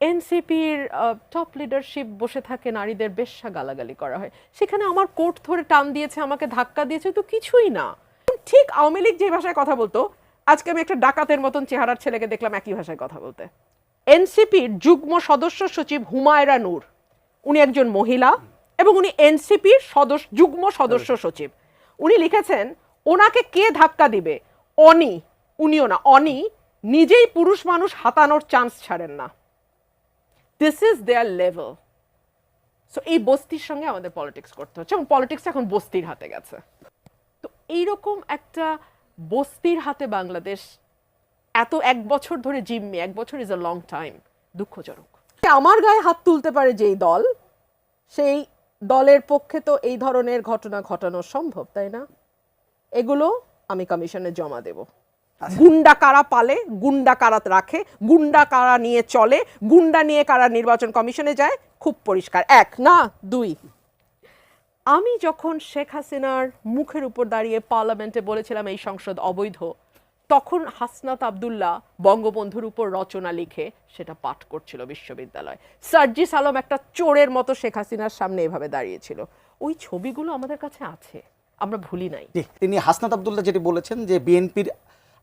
এনসিপির top leadership বসে থাকে, নারীদের বেশ্যা গালাগালি করা হয়। সেখানে আমার কোর্ট ধরে টান দিয়েছে, আমাকে ধাক্কা দিয়েছে, তো কিছুই না। ঠিক আওয়ামী লীগ যে ভাষায় কথা বলতো, আজকে আমি একটা ডাকাতের মতন চেহারার ছেলেকে দেখলাম একই ভাষায় কথা বলতে। এনসিপির যুগ্ম সদস্য সচিব হুমায়রা নূর, উনি একজন মহিলা এবং উনি এনসিপির সদস্য যুগ্ম সদস্য সচিব। উনি লিখেছেন, ওনাকে কে ধাক্কা দিবে? অনি। উনিও না, অনি, নিজেই পুরুষ মানুষ হাতানোর চান্স ছাড়েন না। This is their level so এই বস্তির সঙ্গে আমাদের পলিটিক্স করতে হচ্ছে এবং পলিটিক্স এখন বস্তির হাতে গেছে। তো এইরকম একটা বস্তির হাতে বাংলাদেশ এত এক বছর ধরে জিম্মি, এক বছর ইজ আ লং টাইম দুঃখজনক। আমার গায়ে হাত তুলতে পারে যেই দল, সেই দলের পক্ষে তো এই ধরনের ঘটনা ঘটানো সম্ভব, তাই না? এগুলো আমি কমিশনে জমা দেব। গুন্ডা কারা পালে গুন্ডা কারা রাখে গুন্ডা কারা নিয়ে চলে গুন্ডা নিয়ে কারা নির্বাচন কমিশনে যায় খুব পরিষ্কার। এক না দুই। আমি যখন শেখ হাসিনার মুখের উপর দাঁড়িয়ে পার্লামেন্টে বলেছিলাম এই সংসদ অবৈধ তখন হাসনাত আবদুল্লাহ বঙ্গবন্ধুর উপর রচনা লিখে সেটা পাঠ করছিল বিশ্ববিদ্যালয়। সার্জিস আলম একটা চোরের মতো শেখ হাসিনার সামনে এভাবে দাঁড়িয়েছিল। ওই ছবিগুলো আমাদের কাছে আছে আমরা ভুলি নাই। তিনি হাসনাত আবদুল্লাহ যেটি বলেছেন যে বিএনপির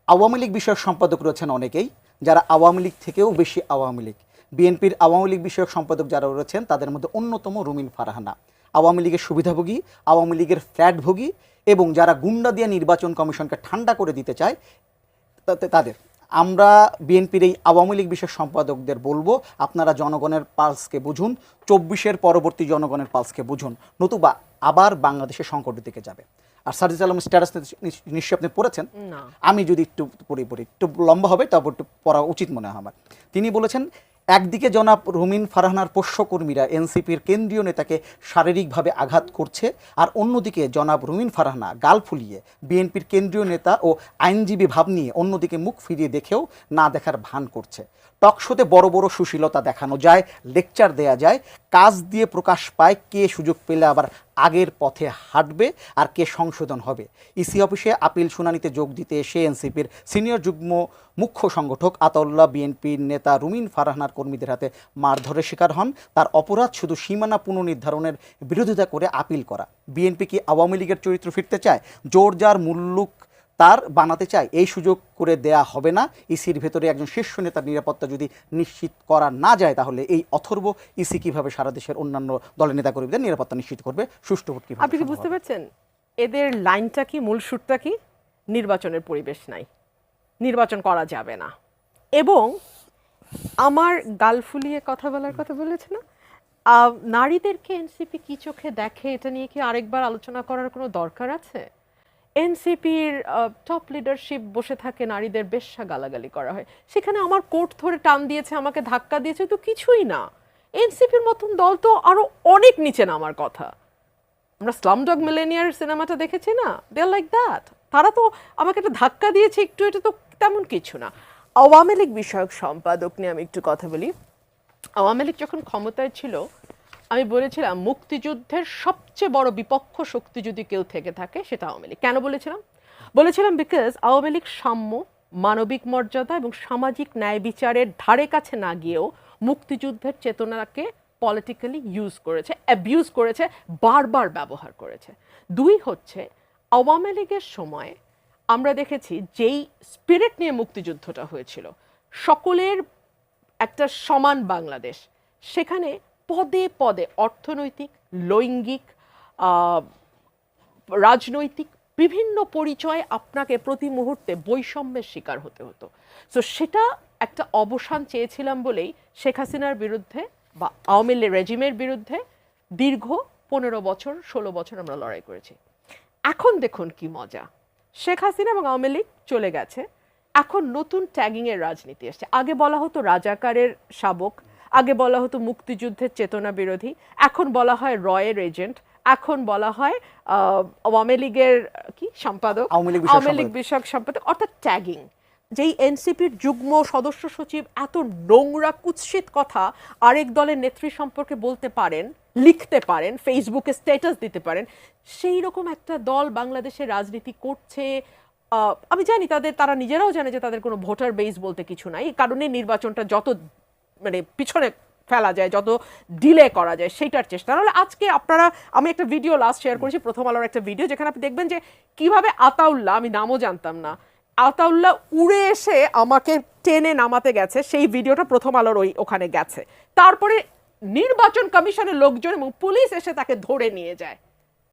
আওয়ামী লীগ বিষয়ক সম্পাদক রয়েছেন অনেকেই, যারা আওয়ামী লীগ থেকেও বেশি আওয়ামী লীগ। বিএনপির আওয়ামী লীগ বিষয়ক সম্পাদক যারা রয়েছেন, তাদের মধ্যে অন্যতম রুমিন ফারহানা। আওয়ামী লীগের সুবিধাভোগী, আওয়ামী লীগের ফ্ল্যাটভোগী এবং যারা গুন্ডা দিয়ে নির্বাচন কমিশনকে ঠান্ডা করে দিতে চায়, তা- তাদের। আমরা বিএনপির এই আওয়ামী লীগ বিষয়ক সম্পাদকদের বলব, আপনারা জনগণের পালসকে বুঝুন, চব্বিশের পরবর্তী জনগণের পালসকে বুঝুন, নতুবা আবার বাংলাদেশের সংকটের দিকে যাবে। আর সার্জিস আলম স্ট্যাটাস নিশ্চয়ই আপনি পড়েছেন। আমি যদি একটু পড়ি পড়ি একটু লম্বা হবে তারপর একটু পড়া উচিত মনে হয় আমার। তিনি বলেছেন একদিকে জনাব রুমিন ফারহানার পোষ্যকর্মীরা এনসিপির কেন্দ্রীয় নেতাকে শারীরিকভাবে আঘাত করছে আর অন্যদিকে জনাব রুমিন ফারহানা গাল ফুলিয়ে বিএনপির কেন্দ্রীয় নেতা ও আইনজীবী ভাব নিয়ে অন্যদিকে মুখ ফিরিয়ে দেখেও না দেখার ভান করছে। টকশোতে বড় বড় সুশীলতা দেখানো যায় লেকচার দেয়া যায় কাজ দিয়ে প্রকাশ পায় কে সুযোগ পেলে আবার আগের পথে হাঁটবে আর কে সংশোধন হবে। ইসি অফিসে আপিল শুনানিতে যোগ দিতে এসে এনসিপির সিনিয়র যুগ্ম মুখ্য সংগঠক আতাউল্লাহ বিএনপির নেতা রুমিন ফারাহনার কর্মীদের হাতে মারধরের শিকার হন। তার অপরাধ শুধু সীমানা পুনর্নির্ধারণের বিরোধিতা করে আপিল করা। বিএনপি কি আওয়ামী লীগের চরিত্র ফিরতে চায়? জোর যার মুল্লুক তার বানাতে চায় এই সুযোগ করে দেয়া হবে না। ইসির ভেতরে একজন শীর্ষ নেতার নিরাপত্তা যদি নিশ্চিত করা না যায় তাহলে এই অথর্ব ইসি কীভাবে সারা দেশের অন্যান্য দলের নেতাকর্মীদের নিরাপত্তা নিশ্চিত করবে? সুষ্ঠু ভোট কীভাবে আপনি কি বুঝতে? পারছেন? এদের লাইনটা কি মূল সুরটা কি? নির্বাচনের পরিবেশ নাই। নির্বাচন করা যাবে না। এবং আমার গাল ফুলিয়ে কথা বলার কথা বলেছে না? নারীদেরকে এনসিপি কি চোখে দেখে এটা নিয়ে কি আরেকবার আলোচনা করার কোনো দরকার আছে? এনসিপির টপ লিডারশিপ বসে থাকে নারীদের বেশ্যা গালাগালি করা হয়। সেখানে আমার কোর্ট ধরে টান দিয়েছে, আমাকে ধাক্কা দিয়েছে তো কিছুই না। এনসিপির মতন দল তো আরও অনেক নিচে না আমার কথা। আমরা স্লামডগ মিলেনিয়ার সিনেমাটা দেখেছি না? দে লাইক দ্যাট তারা তো আমাকে একটা ধাক্কা দিয়েছে, একটু এটা তো তেমন কিছু না। আওয়ামী লীগ বিষয়ক সম্পাদক নিয়ে আমি একটু কথা বলি। আওয়ামী লীগ যখন ক্ষমতায় ছিল আমি বলেছিলাম, মুক্তিযুদ্ধের সবচেয়ে বড় বিপক্ষ শক্তি যদি কেউ থেকে থাকে, সেটা আওয়ামী লীগ। কেন বলেছিলাম? বলেছিলাম বিকজ আওয়ামী লীগ সাম্য, মানবিক মর্যাদা এবং সামাজিক ন্যায় বিচারের ধারে কাছে না গিয়েও মুক্তিযুদ্ধের চেতনাকে পলিটিক্যালি ইউজ করেছে অ্যাবিউজ করেছে, বারবার ব্যবহার করেছে। দুই হচ্ছে, আওয়ামী লীগের সময় আমরা দেখেছি যেই স্পিরিট নিয়ে মুক্তিযুদ্ধটা হয়েছিল, সকলের একটা সমান বাংলাদেশ। সেখানে পদে পদে অর্থনৈতিক, লৈঙ্গিক রাজনৈতিক বিভিন্ন পরিচয়ে আপনাকে প্রতি মুহূর্তে বৈষম্যের শিকার হতে হতো। সো সেটা একটা অবসান চেয়েছিলাম বলেই শেখ হাসিনার বিরুদ্ধে বা আওয়ামী লীগ রেজিমের বিরুদ্ধে দীর্ঘ পনেরো বছর, ষোলো বছর আমরা লড়াই করেছি। এখন দেখুন কি মজা। শেখ হাসিনা এবং আওয়ামী লীগ চলে গেছে। এখন নতুন ট্যাগিংয়ের রাজনীতি আসছে। আগে বলা হতো রাজাকারের শাবক আগে বলা হতো মুক্তিযুদ্ধের চেতনা বিরোধী এখন বলা হয় রয়ের এজেন্ট এখন বলা হয় আওয়ামী লীগের কি সম্পাদক? আওয়ামী লীগ বিষয়ক সম্পাদক। অর্থাৎ ট্যাগিং যেই এনসিপির যুগ্ম সদস্য সচিব এত নোংরা কুৎসিত কথা আরেক দলের নেত্রী সম্পর্কে বলতে পারেন লিখতে পারেন ফেসবুকে স্ট্যাটাস দিতে পারেন সেই রকম একটা দল বাংলাদেশে রাজনীতি করছে। আমি জানি তাদের তারা নিজেরাও জানে যে তাদের কোনো ভোটার বেস বলতে কিছু নাই এই কারণে নির্বাচনটা যত মানে পিছনে ফেলা যায়, যত ডিলে করা যায়, সেইটার চেষ্টা। নাহলে আজকে আপনারা, আমি একটা ভিডিও লাস্ট শেয়ার করেছি, প্রথম আলোর একটা ভিডিও যেখানে আপনি দেখবেন যে কীভাবে আতাউল্লাহ, আমি নামও জানতাম না, আতাউল্লাহ উড়ে এসে আমাকে টেনে নামাতে গেছে, সেই ভিডিওটা প্রথম আলোর ওই ওখানে গেছে। তারপরে নির্বাচন কমিশনের লোকজন এবং পুলিশ এসে তাকে ধরে নিয়ে যায়।